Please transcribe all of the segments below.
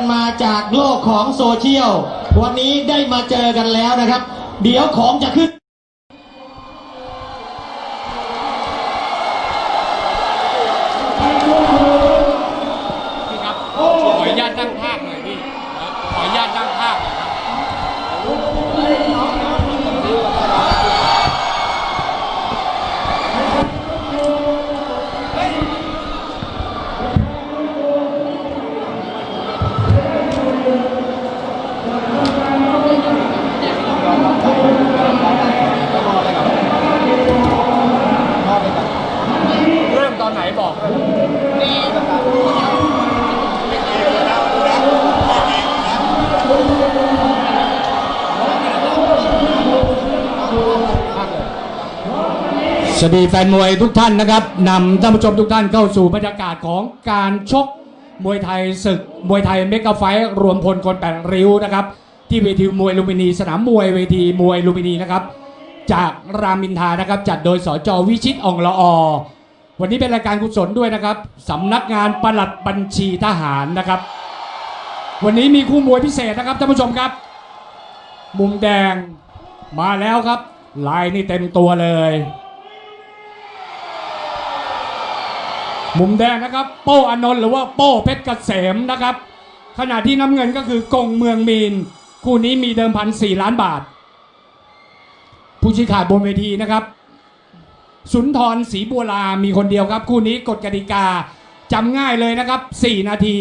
กันมาจากโลกของโซเชียล วันนี้ได้มาเจอกันแล้วนะครับ เดี๋ยวของจะขึ้น บอกสวัสดีแฟนมวยทุกท่านนะครับนำท่านผู้ชมทุกท่านเข้าสู่บรรยากาศของการชกมวยไทยศึกมวยไทยเมกะไฟท์รวมพลคนแปดริ้วนะครับ ที่เวทีมวยลุมพินี สนามมวยเวทีมวยลุมพินีนะครับ จากรามินทานะครับ จัดโดยสจวิชิตอองละอ วันนี้เป็นรายการกุศลด้วยนะครับสำนักงานปลัดบัญชีทหารนะครับ วันนี้มีคู่มวยพิเศษนะครับท่านผู้ชมครับ มุมแดงมาแล้วครับ ลายนี่เต็มตัวเลย มุมแดงนะครับ โป้อานนท์หรือว่าโป้เพชรเกษมนะครับ ขณะที่น้ำเงินก็คือกงเมืองมีน คู่นี้มีเดิมพันสี่ล้านบาท ผู้ชี้ขาดบนเวทีนะครับ สุนทรศรีบัวลามีคนเดียวครับ คู่นี้กฎกติกาจำง่ายเลยนะครับ 4 นาที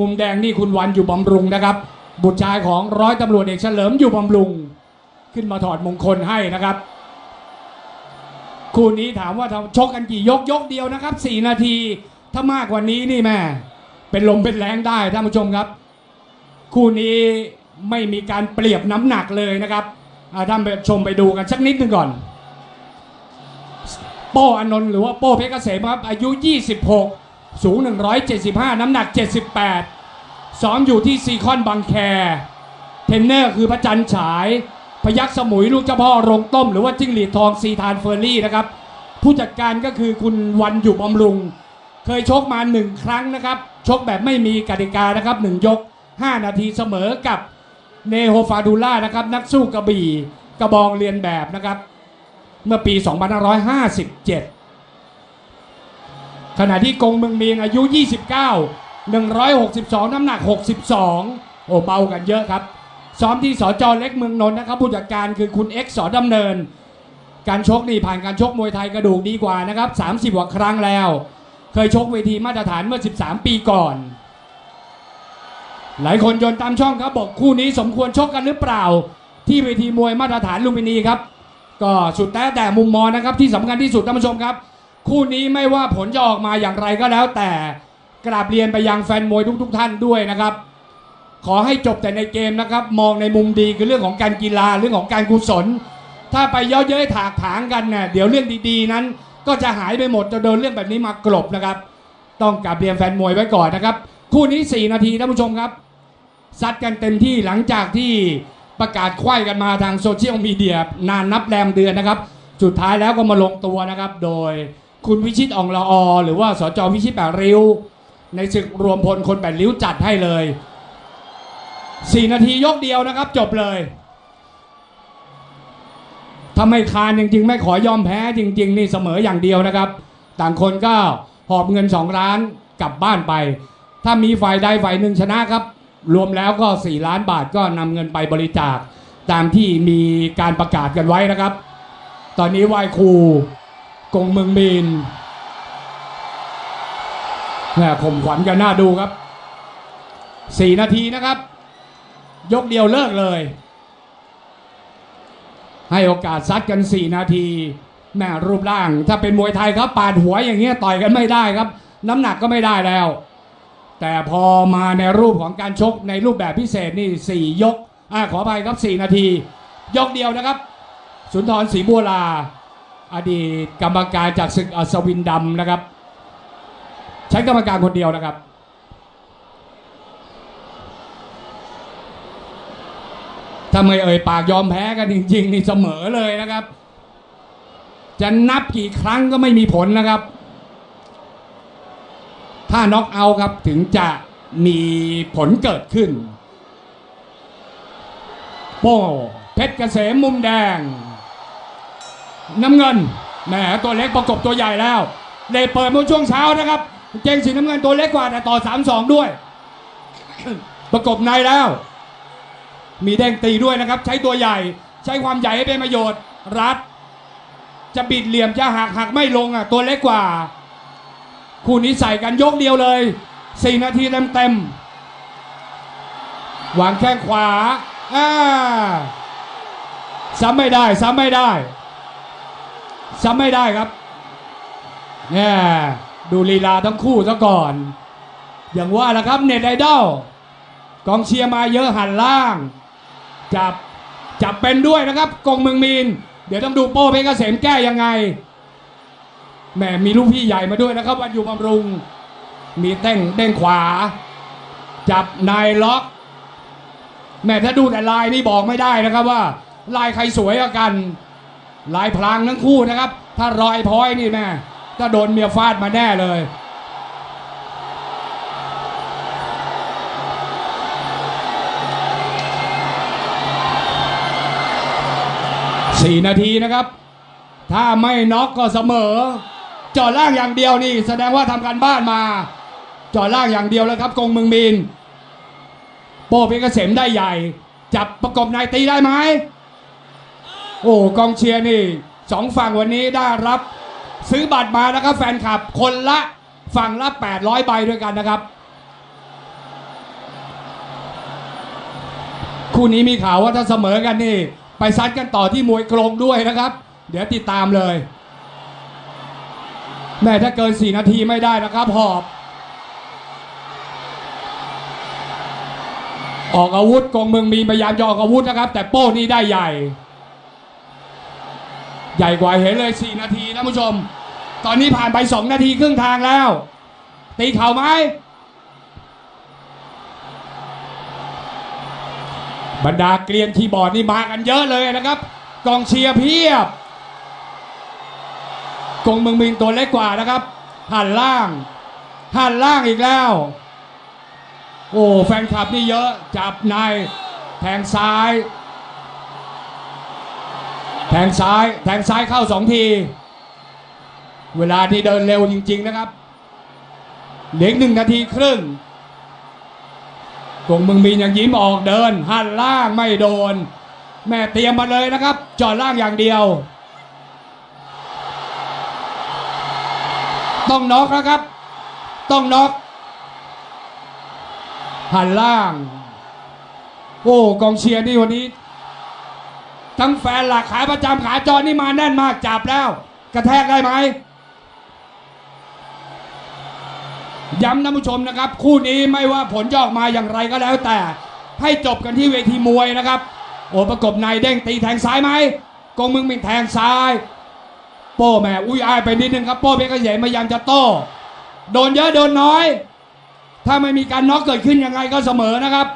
มุมแดงนี่คุณวันอยู่บำรุงนะครับ บุตรชายของร้อยตำรวจเอกเฉลิมอยู่บำรุง ขึ้นมาถอดมงคลให้นะครับ คู่นี้ถามว่าทำชกกันกี่ยกยกเดียวนะครับ 4 นาที ถ้ามากกว่านี้นี่แม่เป็นลมเป็นแรงได้ท่านผู้ชมครับ คู่นี้ไม่มีการเปรียบน้ำหนักเลยนะครับท่านผู้ชมไปดูกันสักนิดหนึงก่อน โป้อานนท์หรือว่าโป้เพชรเกษมครับ อายุ 26 สูง 175 น้ำหนัก 78 ซ้อมอยู่ที่ซีคอนบางแค เทนเนอร์คือพระจันทร์ฉาย พยักสมุยลูกเจ้าพ่อโรงต้ม หรือว่าจิ้งหรีดทองซีทานเฟอร์รี่นะครับ ผู้จัดการก็คือคุณวันอยู่บำรุง เคยชกมาหนึ่งครั้งนะครับ ชกแบบไม่มีกติกานะครับหนึ่งยก 5 นาทีเสมอกับเนโฮฟาดูล่านะครับนักสู้กระบี่กระบองเรียนแบบนะครับ เมื่อปี 2557 ขณะที่กงเมืองเมียนอายุ 29 162 น้ำหนัก 62 โอ้เบากันเยอะครับ ซ้อมที่สจเล็กเมืองนนท์นะครับผู้จัดการคือคุณเอ็กสอดำเนิน การชกนี่ผ่านการชกมวยไทยกระดูกดีกว่านะครับ 30กว่าครั้งแล้ว เคยชกเวทีมาตรฐานเมื่อ 13 ปีก่อน หลายคนโยนตามช่องครับบอกคู่นี้สมควรชกกันหรือเปล่า ที่เวทีมวยมาตรฐานลุมพินีครับ ก็สุดแต่แต่มุมมองนะครับที่สำคัญที่สุดท่านผู้ชมครับ คู่นี้ไม่ว่าผลจะออกมาอย่างไรก็แล้ว แต่กราบเรียนไปยังแฟนมวยทุก ๆ ท่านด้วยนะครับ ขอให้จบแต่ในเกมนะครับ มองในมุมดีคือเรื่องของการกีฬาเรื่องของการกุศล ถ้าไปเย่อเย้ยถากถางกันเนี่ยเดี๋ยวเรื่องดีๆนั้น ก็จะหายไปหมดจะโดนเรื่องแบบนี้มากลบนะครับ ต้องกราบเรียนแฟนมวยไว้ก่อนนะครับ คู่นี้ 4 นาทีท่านผู้ชมครับซัดกันเต็มที่หลังจากที่ ประกาศไขว้กันมาทางโซเชียลมีเดียนานนับแรมเดือนนะครับ สุดท้ายแล้วก็มาลงตัวนะครับ โดยคุณวิชิตอ่องละอหรือว่าสจวิชิตแปดริ้ว ในศึกรวมพลคนแปดริ้วจัดให้เลย 4 นาทียกเดียวนะครับ จบเลยถ้าไม่คานจริงๆ ไม่ขอยอมแพ้จริง ๆ นี่เสมออย่างเดียวนะครับ ต่างคนก็หอบเงิน 2 ล้านกลับบ้านไป ถ้ามีฝ่ายใดฝ่ายหนึ่งชนะครับ รวมแล้วก็ 4 ล้านบาทก็นำเงินไปบริจาคตามที่มีการประกาศกันไว้นะครับ ตอนนี้ไหว้ครูกงเมืองมีนแหม่ข่มขวัญกันน่าดูครับ 4 นาทีนะครับ ยกเดียวเลิกเลย ให้โอกาสซัดกัน 4 นาทีแม่รูปร่าง ถ้าเป็นมวยไทยครับปาดหัวอย่างเงี้ยต่อยกันไม่ได้ครับ น้ำหนักก็ไม่ได้แล้ว แต่พอมาในรูปของการชกในรูปแบบพิเศษนี่ 4 ยกอ่าขออภัยครับ 4 นาที ยกเดียวนะครับ สุนทรศรีบัวลา อดีตกรรมการจากศึกอัศวินดำนะครับ ใช้กรรมการคนเดียวนะครับ ถ้าไม่เอ่ยปากยอมแพ้กันจริง ๆ นี่เสมอเลยนะครับ จะนับกี่ครั้งก็ไม่มีผลนะครับ ถ้าน็อกเอาครับถึงจะมีผลเกิดขึ้น โป้เพชรเกษมมุมแดง น้ำเงินแหมตัวเล็กประกบตัวใหญ่แล้วเลยเปิดเมื่อช่วงเช้านะครับ เจงสีน้ำเงินตัวเล็กกว่าแต่ต่อ 3-2 ด้วย ประกบในแล้ว มีแดงตีด้วยนะครับ ใช้ตัวใหญ่ใช้ความใหญ่ให้เป็นประโยชน์ รัด จะบิดเหลี่ยมจะหักหักไม่ลงอะตัวเล็กกว่า คู่นี้ใส่กันยกเดียวเลย 4 นาทีเต็มเต็มๆวางแข้งขวาอ่าซ้ำไม่ได้ ซ้ำไม่ได้ ซ้ำไม่ได้ครับเนี่ยดูลีลาทั้งคู่ซะก่อน อย่างว่าละครับเน็ตไอดอลกองเชียร์มาเยอะหันล่าง จับจับเป็นด้วยนะครับกงเมืองมีน เดี๋ยวต้องดูโป้เพชรเกษมแก้ยังไง แหมมีลูกพี่ใหญ่มาด้วยนะครับ วันอยู่บำรุง มีเต้งเด้งขวา จับนายล็อก แม่ถ้าดูแต่ลายนี่บอกไม่ได้นะครับว่า ลายใครสวยกัน ลายพลางทั้งคู่นะครับ ถ้ารอยพ้อยนี่แม่ถ้าโดนเมียฟาดมาแน่เลยสี่นาทีนะครับ ถ้าไม่น็อกก็เสมอ จอดล่างอย่างเดียวนี่ แสดงว่าทำการบ้านมา จอดล่างอย่างเดียวแล้วครับกงมืองมินโป้เพชรเกษมได้ใหญ่ จับประกบในตีได้ไหมโอ้กองเชียร์นี่สองฝั่งวันนี้ได้รับ ซื้อบัตรมานะครับ แฟนคลับคนละฝั่งละ 800 ใบด้วยกันนะครับ คู่นี้มีข่าวว่าถ้าเสมอกันนี่ ไปซัดกันต่อที่มวยกรงด้วยนะครับ เดี๋ยวติดตามเลย แม่ถ้าเกิน 4 นาทีไม่ได้นะครับหอบ ออกอาวุธกองเมืองมีพยายามจะออกอาวุธนะครับ แต่โป้นี่ได้ใหญ่ ใหญ่กว่าเห็นเลย 4 นาทีท่านผู้ชม ตอนนี้ผ่านไป 2 นาทีครึ่งทางแล้ว ตีเข่าไหมบรรดาเกลียนคีย์บอร์ดนี่มากันเยอะเลยนะครับ กองเชียร์เพียบ กงเมืองมินตัวเล็กกว่านะครับ หันล่าง หันล่างอีกแล้ว โอ้แฟนคลับนี่เยอะจับในแทงซ้าย แทงซ้ายแทงซ้ายเข้าสองที เวลาที่เดินเร็วจริง ๆนะครับเหลือหนึ่งนาทีครึ่งกงเมืองมีนยังยิ้มออกเดินหันล่างไม่โดน แม่เตรียมมาเลยนะครับ จอดล่างอย่างเดียว ต้องน็อกนะครับ ต้องน็อกหันล่าง โอ้กองเชียร์นี่วันนี้ ทั้งแฟนหลักขาประจำขาจรนี่มาแน่นมากจับแล้ว กระแทกได้ไหมย้ำท่านผู้ชมนะครับ คู่นี้ไม่ว่าผลจะออกมาอย่างไรก็แล้วแต่ ให้จบกันที่เวทีมวยนะครับ โอ้ประกบในเด้งตีแทงซ้ายไหมกองมึงเป็นแทงซ้าย โป้แม่อุ้ยอายไปนิดนึงครับโป้เพชรเกษมพยายามจะโต้โดนเยอะโดนน้อย ถ้าไม่มีการน็อกเกิดขึ้นยังไงก็เสมอนะครับ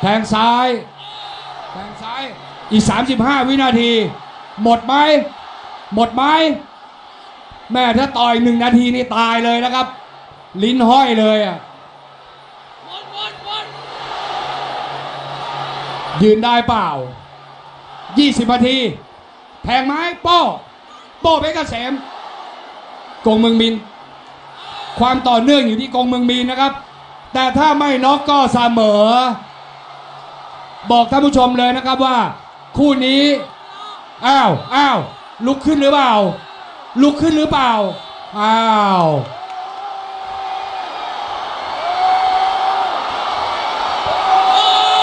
แทงซ้ายแทงซ้ายอีก 35 วินาที หมดไหมหมดไหมแม่ถ้าต่อยหนึ่งนาทีนี่ตายเลยนะครับ ลิ้นห้อยเลยอะยืนได้เปล่า 20นาที แทงไม้ป้ โป้เพชรเกษมกงเมืองมิน ความต่อเนื่องอยู่ที่กงเมืองมินนะครับ แต่ถ้าไม่น็อกก็เสมอ บอกท่านผู้ชมเลยนะครับว่า คู่นี้อ้าวอ้าวลุกขึ้นหรือเปล่า ลุกขึ้นหรือเปล่าอ้าว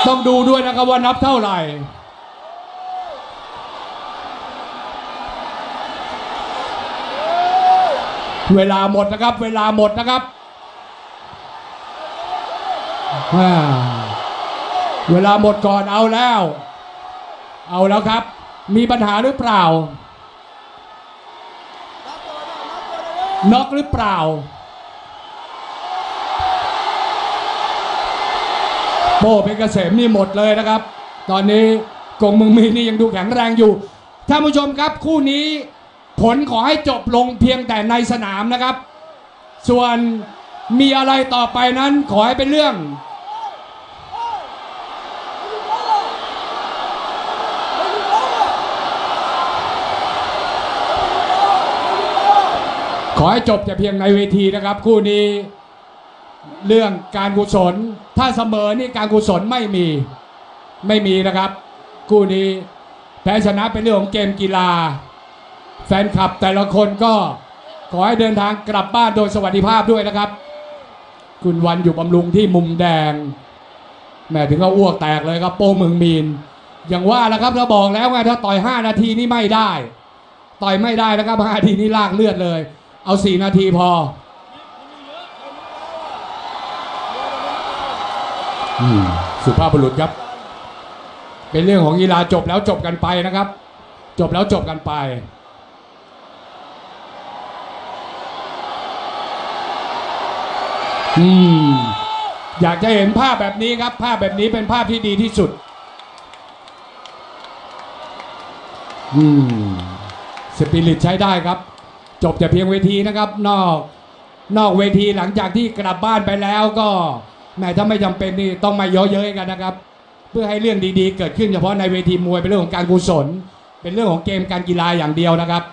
ต้องดูด้วยนะครับว่านับเท่าไหร่ เวลาหมดนะครับ เวลาหมดนะครับเวลาหมดก่อนเอาแล้ว เอาแล้วครับ มีปัญหาหรือเปล่าน็อกหรือเปล่า โป้เพชรเกษมนี่หมดเลยนะครับ ตอนนี้กงมืองมีนี่ยังดูแข็งแรงอยู่ท่านผู้ชมครับคู่นี้ ผลขอให้จบลงเพียงแต่ในสนามนะครับ ส่วนมีอะไรต่อไปนั้นขอให้เป็นเรื่อง ขอให้จบแต่เพียงในเวทีนะครับ คู่นี้เรื่องการกุศล ถ้าเสมอนี่การกุศลไม่มีไม่มีนะครับ คู่นี้แพ้ชนะเป็นเรื่องของเกมกีฬา แฟนคลับแต่ละคนก็ขอให้เดินทางกลับบ้านโดยสวัสดิภาพด้วยนะครับ คุณวันอยู่บำรุงที่มุมแดงแม่ถึงก็อ้วกแตกเลยครับโป้เมืองมีน อย่างว่าแล้วครับเราบอกแล้วไงถ้าต่อย 5 นาทีนี่ไม่ได้ ต่อยไม่ได้นะครับ5นาทีนี่ลากเลือดเลย เอา 4 นาทีพอสุภาพบุรุษครับ เป็นเรื่องของกีฬาจบแล้วจบกันไปนะครับ จบแล้วจบกันไป อืมอยากจะเห็นภาพแบบนี้ครับ ภาพแบบนี้เป็นภาพที่ดีที่สุด อืมสปิริตใช้ได้ครับ จบแต่เพียงเวทีนะครับ นอกนอกเวทีหลังจากที่กลับบ้านไปแล้วก็แหมถ้าไม่จำเป็นนี่ต้องมาเยอะเย้ยกันนะครับ เพื่อให้เรื่องดีๆ เกิดขึ้นเฉพาะในเวทีมวยเป็นเรื่องของการกุศล เป็นเรื่องของเกมการกีฬาอย่างเดียวนะครับ